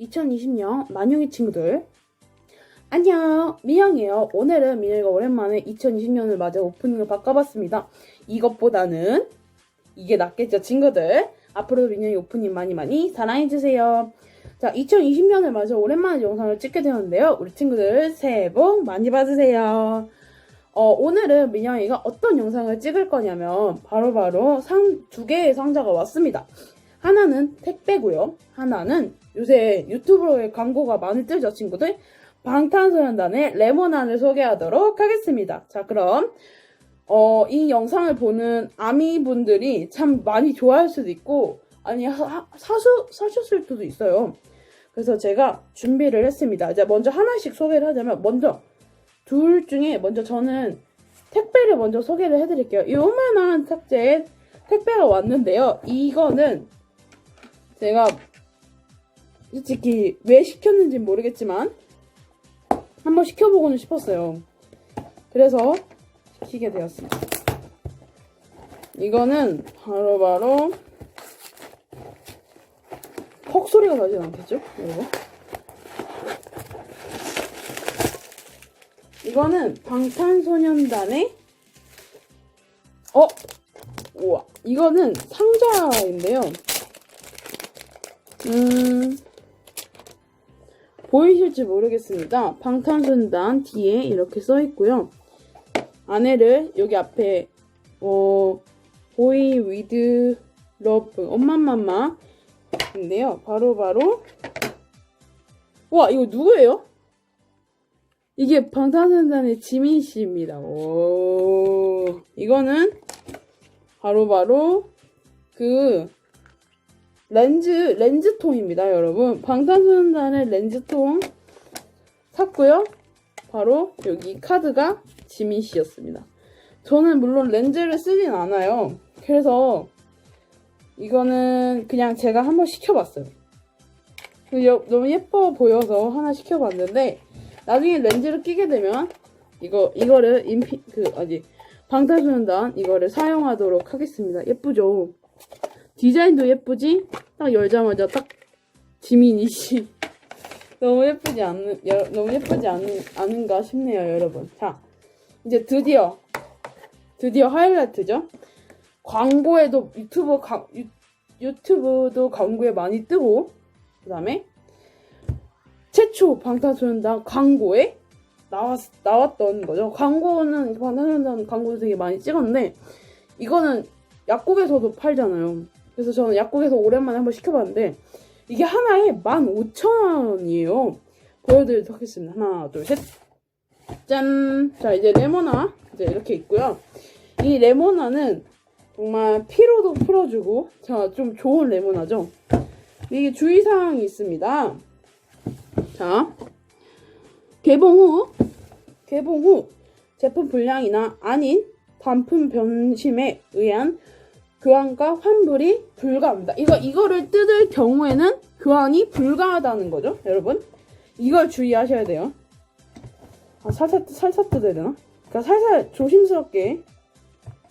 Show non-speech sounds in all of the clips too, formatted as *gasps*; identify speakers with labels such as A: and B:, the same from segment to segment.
A: 2020년 만용이 친구들. 안녕 미영이에요. 오늘은 미영이가 오랜만에 2020년을 맞아 오프닝을 바꿔봤습니다. 이것보다는 이게 낫겠죠 친구들? 앞으로도 민영이 오프닝 많이 많이 사랑해주세요. 자 2020년을 맞아 오랜만에 영상을 찍게 되었는데요. 우리 친구들 새해 복 많이 받으세요. 어, 오늘은 민영이가 어떤 영상을 찍을 거냐면 바로바로 상, 두 개의 상자가 왔습니다 하나는 택배고요. 하나는 요새 유튜브로의 광고가 많이 뜨죠, 친구들? 방탄소년단의 레몬안을 소개하도록 하겠습니다. 자, 그럼 어, 이 영상을 보는 아미분들이 참 많이 좋아할 수도 있고 아니 하- 사수 사셨을 수도 있어요. 그래서 제가 준비를 했습니다. 이제 먼저 하나씩 소개를 하자면 먼저 둘 중에 먼저 저는 택배를 먼저 소개를 해드릴게요. 이 요만한 탁자에 택배가 왔는데요. 이거는 제가 솔직히 왜 시켰는지 모르겠지만 한번 시켜보고는 싶었어요. 그래서 시키게 되었습니다. 이거는 바로바로 퍽 소리가 나진 않겠죠? 여러분? 이거는 방탄소년단의 어? 우와 이거는 상자인데요. 음, 보이실지 모르겠습니다. 방탄소년단 뒤에 이렇게 써 있고요. 안에를 여기 앞에 어 보이 위드 러브 엄마맘마 인데요. 바로 바로 와 이거 누구예요? 이게 방탄소년단의 지민 씨입니다. 오 이거는 바로 바로 그 렌즈, 렌즈통입니다, 여러분. 방탄소년단의 렌즈통 샀고요. 바로 여기 카드가 지민 씨였습니다. 저는 물론 렌즈를 쓰진 않아요. 그래서 이거는 그냥 제가 한번 시켜봤어요. 그 여- 너무 예뻐 보여서 하나 시켜봤는데 나중에 렌즈를 끼게 되면 이거 이거를 인피 그 어디 방탄소년단 이거를 사용하도록 하겠습니다. 예쁘죠? 디자인도 예쁘지? 딱 열자마자 딱 지민이 씨. *laughs* 너무 예쁘지 않는, 여- 너무 예쁘지 않, 않은가 싶네요, 여러분. 자, 이제 드디어, 드디어 하이라이트죠? 광고에도 유튜브, 가, 유, 유튜브도 광고에 많이 뜨고, 그 다음에 최초 방탄소년단 광고에 나왔, 나왔던 거죠. 광고는, 방탄소년단 광고도 되게 많이 찍었는데, 이거는 약국에서도 팔잖아요. 그래서 저는 약국에서 오랜만에 한번 시켜봤는데 이게 하나에 15,000원이에요. 보여드리도록 하겠습니다. 하나, 둘, 셋. 짠! 자, 이제 레모나 이제 이렇게 있고요. 이 레모나는 정말 피로도 풀어주고 자, 좀 좋은 레모나죠. 이게 주의사항이 있습니다. 자, 개봉 후 개봉 후 제품 불량이나 아닌 반품 변심에 의한 교환과 환불이 불가합니다. 이거 이거를 뜯을 경우에는 교환이 불가하다는 거죠, 여러분. 이걸 주의하셔야 돼요. 아, 살살 살살 뜯어야 되나? 그러니까 살살 조심스럽게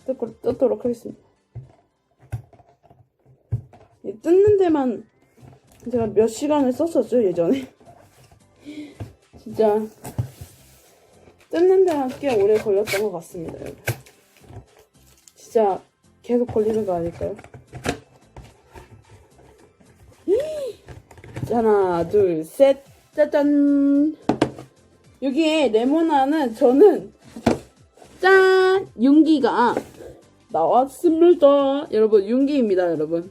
A: 뜯고, 뜯도록 하겠습니다. 이 뜯는 데만 제가 몇 시간을 썼었죠 예전에. *laughs* 진짜 뜯는 데만 꽤 오래 걸렸던 것 같습니다, 여러분. 진짜 계속 걸리는 거 아닐까요? 자, 하나, 둘, 셋, 짜잔. 여기에 레모나는 저는 짠 윤기가 나왔습니다. 여러분 윤기입니다, 여러분.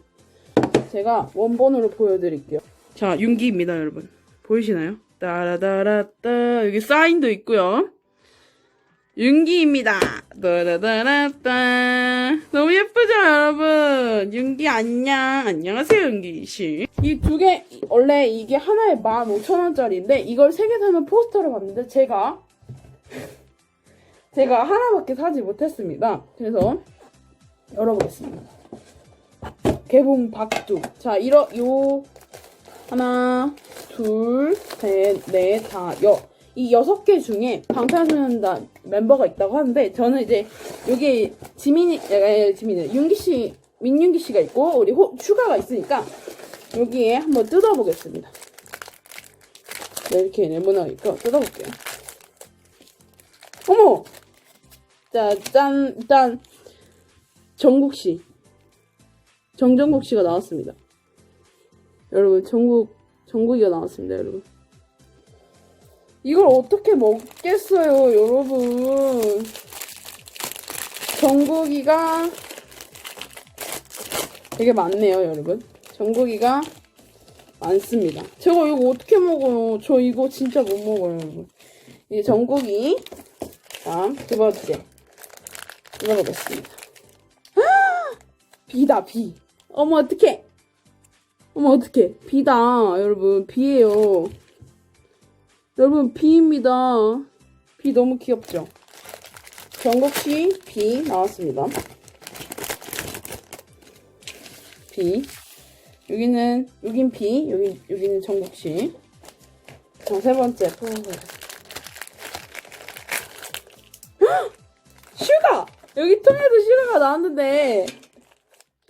A: 제가 원본으로 보여드릴게요. 자, 윤기입니다, 여러분. 보이시나요? 따라다라따 여기 사인도 있고요. 윤기입니다. 따라다라따. 너무 예쁘죠, 여러분? 윤기 안녕. 안녕하세요, 윤기 씨. 이 두 개, 원래 이게 하나에 15,000원짜리인데, 이걸 세 개 사면 포스터를 봤는데, 제가, 제가 하나밖에 사지 못했습니다. 그래서, 열어보겠습니다. 개봉 박두. 자, 이러, 요, 하나, 둘, 셋, 넷, 다, 여. 이 여섯 개 중에 방탄소년단 멤버가 있다고 하는데 저는 이제 여기 지민이, 에, 지민이, 윤기 씨, 민윤기 씨가 있고 우리 호, 추가가 있으니까 여기에 한번 뜯어보겠습니다. 자, 이렇게 네모나니까 뜯어볼게요. 어머! 자, 짠, 일단, 정국 씨. 정정국 씨가 나왔습니다. 여러분, 정국, 정국이가 나왔습니다, 여러분. 이걸 어떻게 먹겠어요, 여러분. 정국이가 되게 많네요, 여러분. 정국이가 많습니다. 제가 이거 어떻게 먹어요? 저 이거 진짜 못 먹어요, 여러분. 이제 전국이 다음 두 번째 읽어보겠습니다. 비다 비. 어머 어떡해. 어머 어떡해. 비다 여러분 비예요. 여러분 비입니다. 비 너무 귀엽죠? 정국씨 비 나왔습니다. 비. 여기는 여긴 비, 여기 여기는 정국씨. 자, 세 번째. 헉! 슈가! 여기 통에도 슈가가 나왔는데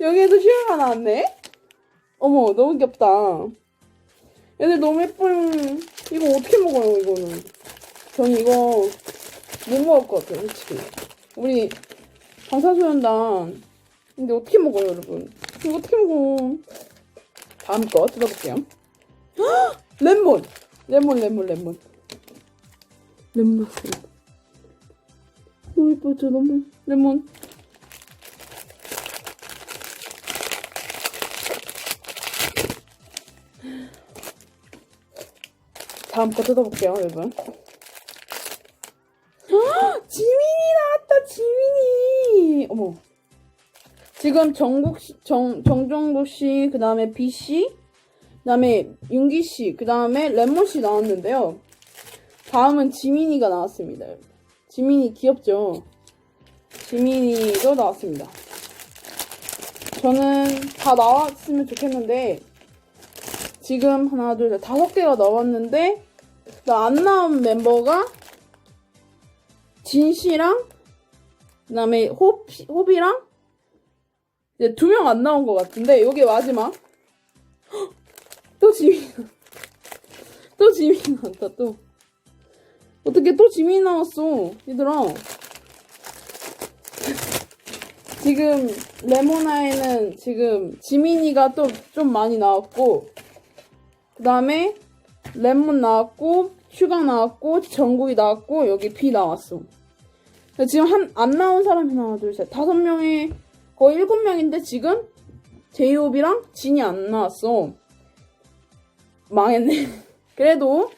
A: 여기에도 슈가가 나왔네? 어머 너무 귀엽다. 얘들 너무 예뻐요. 이거 어떻게 먹어요 이거는? 전 이거 못 먹을 것 같아요 솔직히. 우리 방사소년단 근데 어떻게 먹어요 여러분? 이거 어떻게 먹어? 다음 거 뜯어볼게요. 헉! *gasps* 레몬! 레몬, 레몬, 레몬. 레몬. 너무 예쁘죠, 너무. 레몬. 다음 거 뜯어볼게요, 여러분. 헉! 지민이 나왔다, 지민이! 어머. 지금 정국 씨, 정, 정정국 씨, 그 다음에 B 씨, 그 다음에 윤기 씨, 그 다음에 레몬 씨 나왔는데요. 다음은 지민이가 나왔습니다. 지민이 귀엽죠? 지민이도 나왔습니다. 저는 다 나왔으면 좋겠는데, 지금 하나, 둘, 셋, 다섯 개가 나왔는데, 나 안 나온 멤버가 진 씨랑, 그 다음에 호, 호비랑, 이제 두 명 안 나온 것 같은데 여기 마지막. 헉! 또 지민 *laughs* 또 지민 나왔다 또. 어떻게 또 지민 나왔어 얘들아. *laughs* 지금 레모나에는 지금 지민이가 또 좀 많이 나왔고 그 다음에 레몬 나왔고 슈가 나왔고 정국이 나왔고 여기 비 나왔어 지금 한 안 나온 사람이 하나 둘셋 다섯 명의 거의 일곱 명인데 지금 제이홉이랑 진이 안 나왔어. 망했네. *laughs* 그래도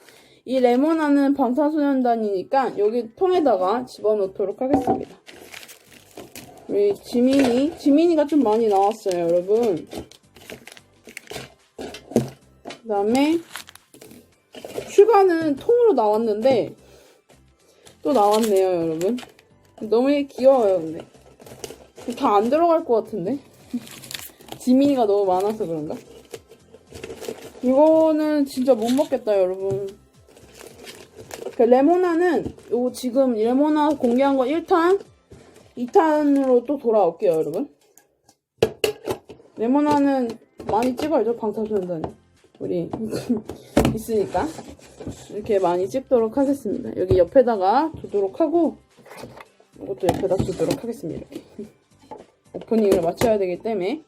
A: 이 레모나는 방탄소년단이니까 여기 통에다가 집어넣도록 하겠습니다. 우리 지민이, 지민이가 좀 많이 나왔어요, 여러분. 그 다음에 슈가는 통으로 나왔는데 또 나왔네요, 여러분. 너무 귀여워요, 근데. 다 안 들어갈 것 같은데? *laughs* 지민이가 너무 많아서 그런가? 이거는 진짜 못 먹겠다, 여러분. 그 레모나는 요 지금 레모나 공개한 거 1탄, 2탄으로 또 돌아올게요, 여러분. 레모나는 많이 찍어야죠, 방탄소년단. 우리 *laughs* 있으니까. 이렇게 많이 찍도록 하겠습니다. 여기 옆에다가 두도록 하고 이것도 옆에다 두도록 하겠습니다. 이렇게. *laughs* 오프닝을 맞춰야 되기 때문에.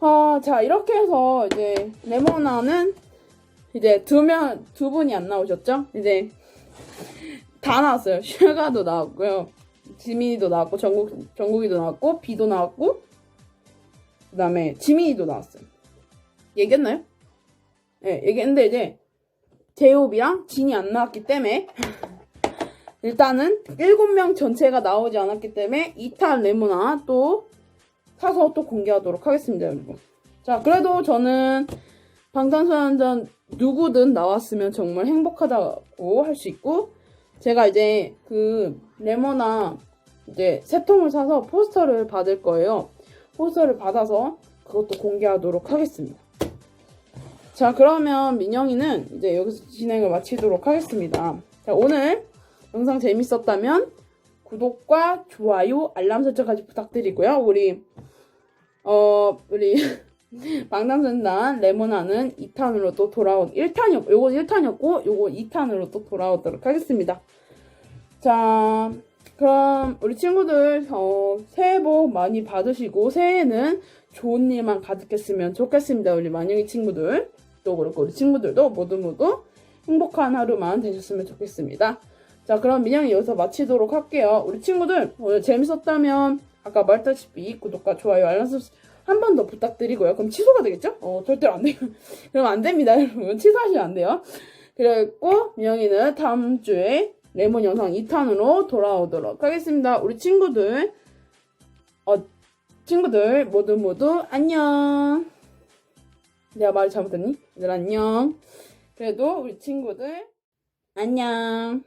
A: 아, 자, 이렇게 해서 이제 레모나는 이제 두 명, 두 분이 안 나오셨죠? 이제 다 나왔어요. *laughs* 슈가도 나왔고요. 지민이도 나왔고, 정국, 정국이도 나왔고, 비도 나왔고, 그 다음에 지민이도 나왔어요. 얘기했나요? 네, 얘기했는데 이제 제이홉이랑 진이 안 나왔기 때문에 일단은 7명 전체가 나오지 않았기 때문에 2탄 레모나 또 사서 또 공개하도록 하겠습니다, 여러분. 자, 그래도 저는 방탄소년단 누구든 나왔으면 정말 행복하다고 할 수 있고 제가 이제 그 레모나 이제 세 통을 사서 포스터를 받을 거예요. 포스터를 받아서 그것도 공개하도록 하겠습니다. 자, 그러면 민영이는 이제 여기서 진행을 마치도록 하겠습니다. 자, 오늘 영상 재밌었다면 구독과 좋아요, 알람 설정까지 부탁드리고요. 우리 어 우리 *laughs* 방탄소년단 레모나는 2탄으로 또 돌아오 1탄이었고 요거 1탄이었고 요거 2탄으로 또 돌아오도록 하겠습니다. 자, 그럼 우리 친구들 어, 새해 복 많이 받으시고 새해에는 좋은 일만 가득했으면 좋겠습니다. 우리 만영이 친구들 또 그렇고 우리 친구들도 모두 모두 행복한 하루만 되셨으면 좋겠습니다. 자, 그럼 민영이 여기서 마치도록 할게요. 우리 친구들 오늘 재밌었다면 아까 말했다시피 구독과 좋아요, 알람 설정 한 번 더 부탁드리고요. 그럼 취소가 되겠죠? 어, 절대로 안 돼요. *laughs* 그럼 안 됩니다, 여러분. 취소하시면 안 돼요. 그리고 민영이는 다음 주에 레몬 영상 2탄으로 돌아오도록 하겠습니다. 우리 친구들, 어, 친구들 모두 모두 안녕. 내가 말 잘못했니? 얘들 안녕. 그래도 우리 친구들 안녕.